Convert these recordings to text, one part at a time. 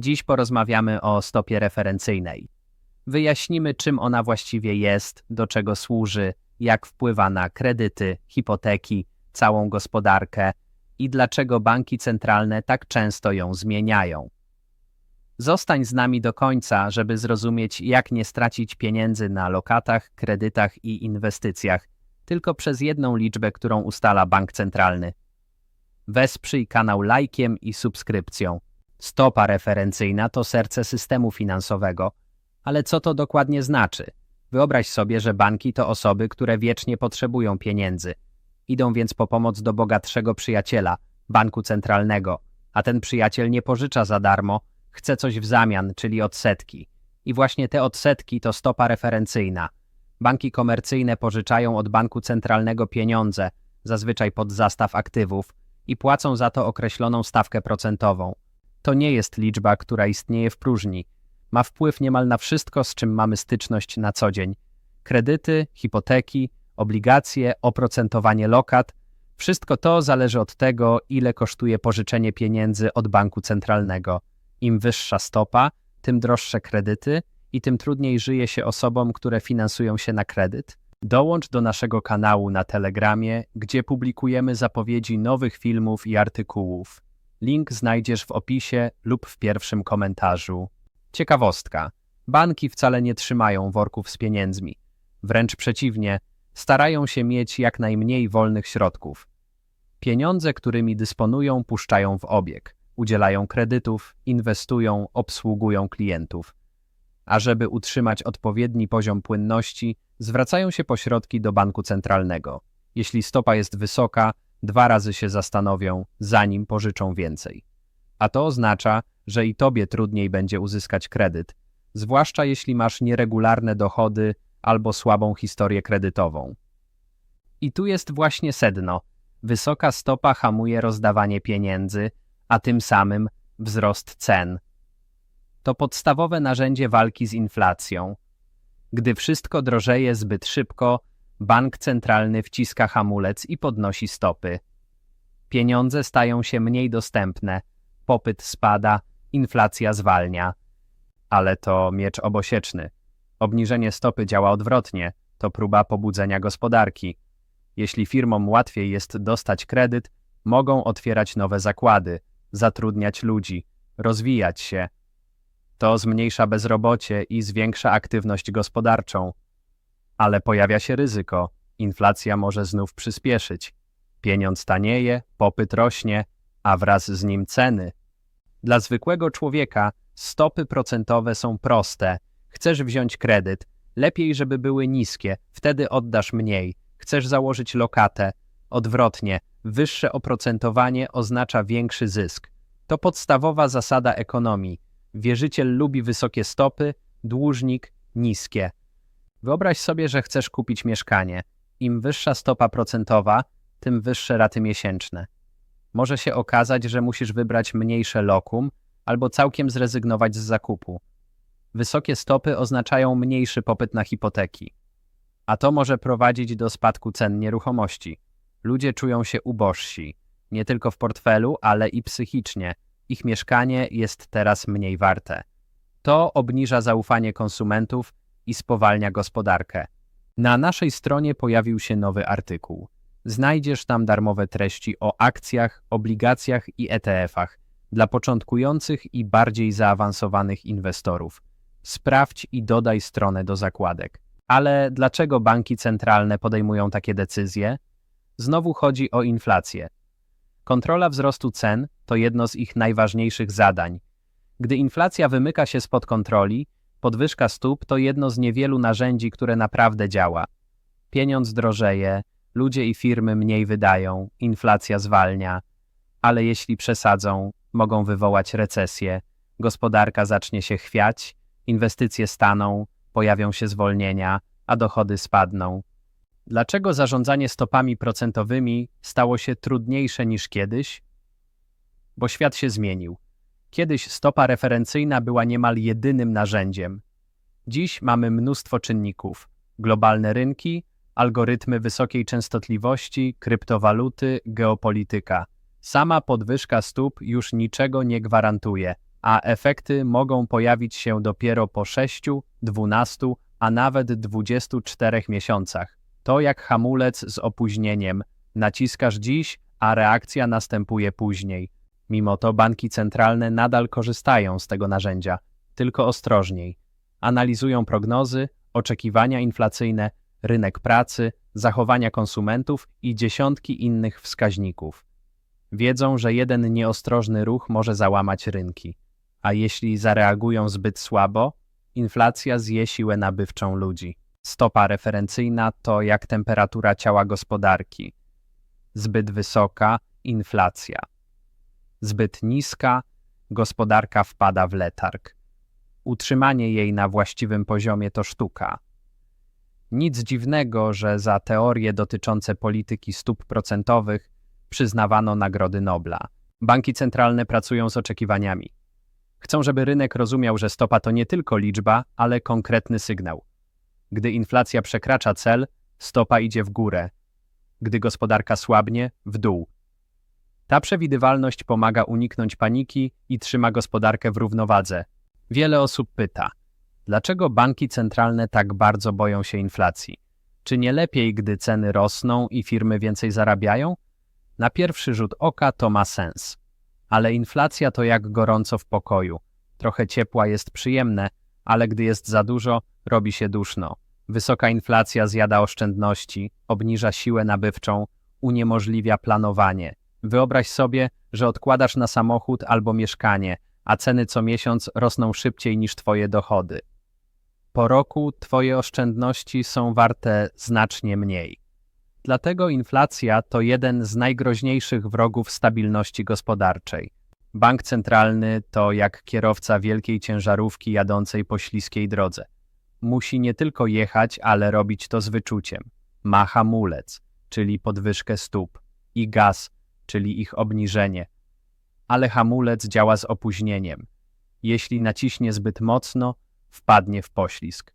Dziś porozmawiamy o stopie referencyjnej. Wyjaśnimy, czym ona właściwie jest, do czego służy, jak wpływa na kredyty, hipoteki, całą gospodarkę i dlaczego banki centralne tak często ją zmieniają. Zostań z nami do końca, żeby zrozumieć, jak nie stracić pieniędzy na lokatach, kredytach i inwestycjach, tylko przez jedną liczbę, którą ustala bank centralny. Wesprzyj kanał lajkiem i subskrypcją. Stopa referencyjna to serce systemu finansowego. Ale co to dokładnie znaczy? Wyobraź sobie, że banki to osoby, które wiecznie potrzebują pieniędzy. Idą więc po pomoc do bogatszego przyjaciela, banku centralnego, a ten przyjaciel nie pożycza za darmo, chce coś w zamian, czyli odsetki. I właśnie te odsetki to stopa referencyjna. Banki komercyjne pożyczają od banku centralnego pieniądze, zazwyczaj pod zastaw aktywów, i płacą za to określoną stawkę procentową. To nie jest liczba, która istnieje w próżni. Ma wpływ niemal na wszystko, z czym mamy styczność na co dzień. Kredyty, hipoteki, obligacje, oprocentowanie lokat wszystko to zależy od tego, ile kosztuje pożyczenie pieniędzy od banku centralnego. Im wyższa stopa, tym droższe kredyty i tym trudniej żyje się osobom, które finansują się na kredyt. Dołącz do naszego kanału na Telegramie, gdzie publikujemy zapowiedzi nowych filmów i artykułów. Link znajdziesz w opisie lub w pierwszym komentarzu. Ciekawostka. Banki wcale nie trzymają worków z pieniędzmi. Wręcz przeciwnie, starają się mieć jak najmniej wolnych środków. Pieniądze, którymi dysponują, puszczają w obieg, udzielają kredytów, inwestują, obsługują klientów. A żeby utrzymać odpowiedni poziom płynności, zwracają się po środki do banku centralnego. Jeśli stopa jest wysoka, dwa razy się zastanowią, zanim pożyczą więcej. A to oznacza, że i tobie trudniej będzie uzyskać kredyt, zwłaszcza jeśli masz nieregularne dochody albo słabą historię kredytową. I tu jest właśnie sedno. Wysoka stopa hamuje rozdawanie pieniędzy, a tym samym wzrost cen. To podstawowe narzędzie walki z inflacją. Gdy wszystko drożeje zbyt szybko, bank centralny wciska hamulec i podnosi stopy. Pieniądze stają się mniej dostępne, popyt spada, inflacja zwalnia. Ale to miecz obosieczny. Obniżenie stopy działa odwrotnie, to próba pobudzenia gospodarki. Jeśli firmom łatwiej jest dostać kredyt, mogą otwierać nowe zakłady, zatrudniać ludzi, rozwijać się. To zmniejsza bezrobocie i zwiększa aktywność gospodarczą. Ale pojawia się ryzyko, inflacja może znów przyspieszyć. Pieniądz tanieje, popyt rośnie, a wraz z nim ceny. Dla zwykłego człowieka stopy procentowe są proste. Chcesz wziąć kredyt, lepiej, żeby były niskie, wtedy oddasz mniej. Chcesz założyć lokatę, odwrotnie, wyższe oprocentowanie oznacza większy zysk. To podstawowa zasada ekonomii. Wierzyciel lubi wysokie stopy, dłużnik niskie. Wyobraź sobie, że chcesz kupić mieszkanie. Im wyższa stopa procentowa, tym wyższe raty miesięczne. Może się okazać, że musisz wybrać mniejsze lokum albo całkiem zrezygnować z zakupu. Wysokie stopy oznaczają mniejszy popyt na hipoteki. A to może prowadzić do spadku cen nieruchomości. Ludzie czują się ubożsi, nie tylko w portfelu, ale i psychicznie. Ich mieszkanie jest teraz mniej warte. To obniża zaufanie konsumentów i spowalnia gospodarkę. Na naszej stronie pojawił się nowy artykuł. Znajdziesz tam darmowe treści o akcjach, obligacjach i ETF-ach dla początkujących i bardziej zaawansowanych inwestorów. Sprawdź i dodaj stronę do zakładek. Ale dlaczego banki centralne podejmują takie decyzje? Znowu chodzi o inflację. Kontrola wzrostu cen to jedno z ich najważniejszych zadań. Gdy inflacja wymyka się spod kontroli, podwyżka stóp to jedno z niewielu narzędzi, które naprawdę działa. Pieniądz drożeje, ludzie i firmy mniej wydają, inflacja zwalnia, ale jeśli przesadzą, mogą wywołać recesję, gospodarka zacznie się chwiać, inwestycje staną, pojawią się zwolnienia, a dochody spadną. Dlaczego zarządzanie stopami procentowymi stało się trudniejsze niż kiedyś? Bo świat się zmienił. Kiedyś stopa referencyjna była niemal jedynym narzędziem. Dziś mamy mnóstwo czynników: globalne rynki, algorytmy wysokiej częstotliwości, kryptowaluty, geopolityka. Sama podwyżka stóp już niczego nie gwarantuje. a efekty mogą pojawić się dopiero po 6, 12, a nawet 24 miesiącach. To jak hamulec z opóźnieniem. Naciskasz dziś, a reakcja następuje później. Mimo to banki centralne nadal korzystają z tego narzędzia, tylko ostrożniej. Analizują prognozy, oczekiwania inflacyjne, rynek pracy, zachowania konsumentów i dziesiątki innych wskaźników. Wiedzą, że jeden nieostrożny ruch może załamać rynki, a jeśli zareagują zbyt słabo, inflacja zje siłę nabywczą ludzi. Stopa referencyjna to jak temperatura ciała gospodarki. Zbyt wysoka inflacja. Zbyt niska gospodarka wpada w letarg. Utrzymanie jej na właściwym poziomie to sztuka. Nic dziwnego, że za teorie dotyczące polityki stóp procentowych przyznawano Nagrody Nobla. Banki centralne pracują z oczekiwaniami. Chcą, żeby rynek rozumiał, że stopa to nie tylko liczba, ale konkretny sygnał. Gdy inflacja przekracza cel, stopa idzie w górę. Gdy gospodarka słabnie, w dół. Ta przewidywalność pomaga uniknąć paniki i trzyma gospodarkę w równowadze. Wiele osób pyta, dlaczego banki centralne tak bardzo boją się inflacji? Czy nie lepiej, gdy ceny rosną i firmy więcej zarabiają? Na pierwszy rzut oka to ma sens. Ale inflacja to jak gorąco w pokoju. Trochę ciepła jest przyjemne, ale gdy jest za dużo, robi się duszno. Wysoka inflacja zjada oszczędności, obniża siłę nabywczą, uniemożliwia planowanie. Wyobraź sobie, że odkładasz na samochód albo mieszkanie, a ceny co miesiąc rosną szybciej niż twoje dochody. Po roku twoje oszczędności są warte znacznie mniej. Dlatego inflacja to jeden z najgroźniejszych wrogów stabilności gospodarczej. Bank centralny to jak kierowca wielkiej ciężarówki jadącej po śliskiej drodze. Musi nie tylko jechać, ale robić to z wyczuciem. Ma hamulec, czyli podwyżkę stóp, i gaz, czyli ich obniżenie. Ale hamulec działa z opóźnieniem. Jeśli naciśnie zbyt mocno, wpadnie w poślizg.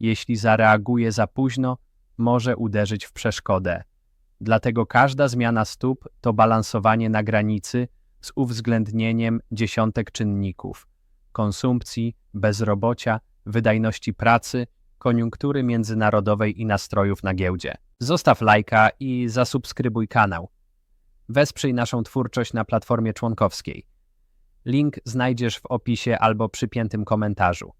Jeśli zareaguje za późno, może uderzyć w przeszkodę. Dlatego każda zmiana stóp to balansowanie na granicy z uwzględnieniem dziesiątek czynników: konsumpcji, bezrobocia, wydajności pracy, koniunktury międzynarodowej i nastrojów na giełdzie. Zostaw lajka i zasubskrybuj kanał. Wesprzyj naszą twórczość na platformie członkowskiej. Link znajdziesz w opisie albo przypiętym komentarzu.